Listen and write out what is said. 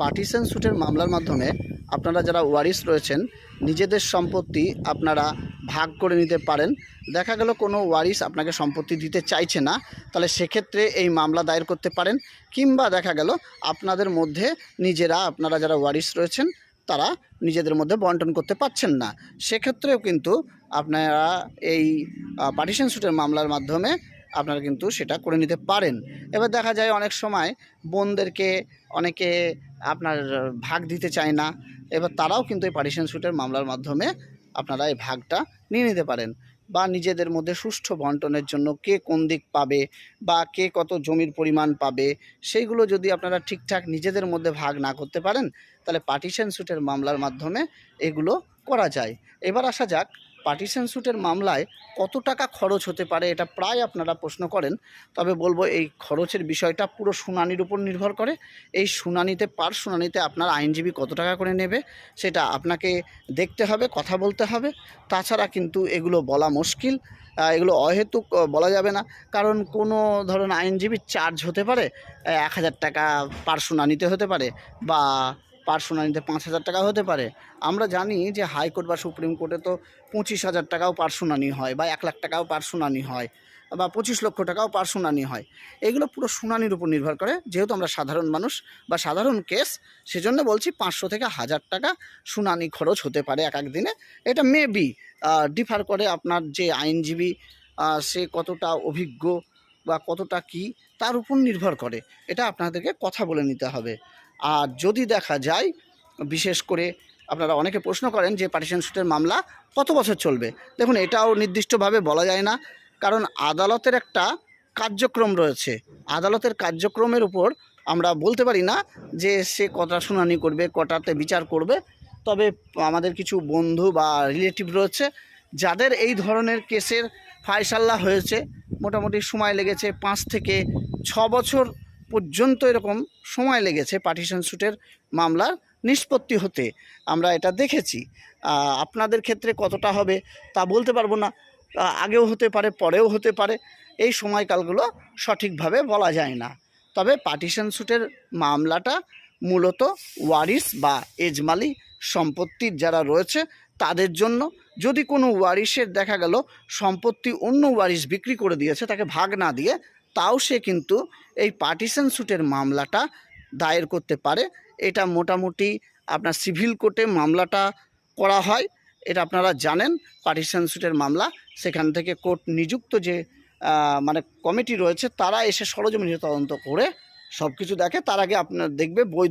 Partition স্যুটের মামলার মাধ্যমে আপনারা যারা ওয়ারিস রয়েছেন, নিজেদের সম্পত্তি আপনারা ভাগ করে নিতে পারেন। দেখা গেল কোনো ওয়ারিস আপনাকে সম্পত্তি দিতে চাইছে না, তাহলে সেক্ষেত্রে এই মামলা দায়ের করতে পারেন। কিংবা দেখা গেল আপনাদের মধ্যে নিজেরা আপনারা যারা ওয়ারিস রয়েছেন, তারা নিজেদের মধ্যে বন্টন করতে পারছেন না। সেক্ষেত্রেও কিন্তু আপনারা এই পার্টিশন স্যুটের মামলার মাধ্যমে আপনারা কিন্তু সেটা করে নিতে পারেন। এবার দেখা যায় অনেক সময় বোনদেরকে অনেকে আপনার ভাগ দিতে চায় না। এবার তারাও কিন্তু এই পার্টিশন স্যুটের মামলার মাধ্যমে আপনারা এই ভাগটা নিয়ে নিতে পারেন। বা নিজেদের মধ্যে সুষ্ঠু বন্টনের জন্য কে কোন দিক পাবে বা কে কত জমির পরিমাণ পাবে, সেইগুলো যদি আপনারা ঠিকঠাক নিজেদের মধ্যে ভাগ না করতে পারেন, তাহলে পার্টিশন স্যুটের মামলার মাধ্যমে এগুলো করা যায়। এবার আসা যাক পার্টিশন স্যুটের মামলায় কত টাকা খরচ হতে পারে এটা প্রায় আপনারা প্রশ্ন করেন। তবে বলব এই খরচের বিষয়টা পুরো শুনানির উপর নির্ভর করে। এই শুনানিতে পার শুনানিতে আপনার আইনজীবী কত টাকা করে নেবে সেটা আপনাকে দেখতে হবে, কথা বলতে হবে। তাছাড়া কিন্তু এগুলো বলা মুশকিল এগুলো অহেতুক বলা যাবে না। কারণ কোনো ধরুন আইনজীবীর চার্জ হতে পারে এক হাজার টাকা পার শুনানিতে হতে পারে বা পার শুনানিতে পাঁচ হাজার টাকা হতে পারে। আমরা জানি যে হাইকোর্ট বা সুপ্রিম কোর্টে তো পঁচিশ হাজার টাকাও পার শুনানি হয় বা এক লাখ টাকাও পার শুনানি হয় বা পঁচিশ লক্ষ টাকাও পার শুনানি হয়। এগুলো পুরো শুনানির উপর নির্ভর করে। যেহেতু আমরা সাধারণ মানুষ বা সাধারণ কেস, সেজন্য বলছি পাঁচশো থেকে হাজার টাকা শুনানি খরচ হতে পারে এক এক দিনে। এটা মেবি ডিফার করে আপনার যে আইনজীবী সে কতটা অভিজ্ঞ বা কতটা কি, তার উপর নির্ভর করে। এটা আপনাদেরকে কথা বলে নিতে হবে। আর যদি দেখা যায়, বিশেষ করে আপনারা অনেকে প্রশ্ন করেন যে পার্টিশন সুটের মামলা কত বছর চলবে? দেখুন, এটাও নির্দিষ্টভাবে বলা যায় না। কারণ আদালতের একটা কার্যক্রম রয়েছে। আদালতের কার্যক্রমের উপর আমরা বলতে পারি না যে সে কটা শুনানি করবে, কটাতে বিচার করবে। তবে আমাদের কিছু বন্ধু বা রিলেটিভ রয়েছে যাদের এই ধরনের কেসের ফায়সাল্লা হয়েছে, মোটামুটি সময় লেগেছে পাঁচ থেকে ছ বছর পর্যন্ত এরকম সময় লেগেছে পার্টিশন স্যুটের মামলার নিষ্পত্তি হতে। আমরা এটা দেখেছি। আপনাদের ক্ষেত্রে কতটা হবে তা বলতে পারব না। আগেও হতে পারে, পরেও হতে পারে। এই সময়কালগুলো সঠিকভাবে বলা যায় না। তবে পার্টিশন স্যুটের মামলাটা মূলত ওয়ারিস বা এজমালি সম্পত্তির যারা রয়েছে তাদের জন্য যদি কোনো ওয়ারিসের দেখা গেল সম্পত্তি অন্য ওয়ারিশ বিক্রি করে দিয়েছে তাকে ভাগ না দিয়ে, তাও সে কিন্তু এই পার্টিশন স্যুটের মামলাটা দায়ের করতে পারে। এটা মোটামুটি আপনার সিভিল কোর্টে মামলাটা করা হয়, এটা আপনারা জানেন। পার্টিশন স্যুটের মামলা, সেখান থেকে কোর্ট নিযুক্ত যে মানে কমিটি রয়েছে, তারা এসে সরজমিনে তদন্ত করে সব কিছু দেখে, তার আগে আপনার দেখবে বই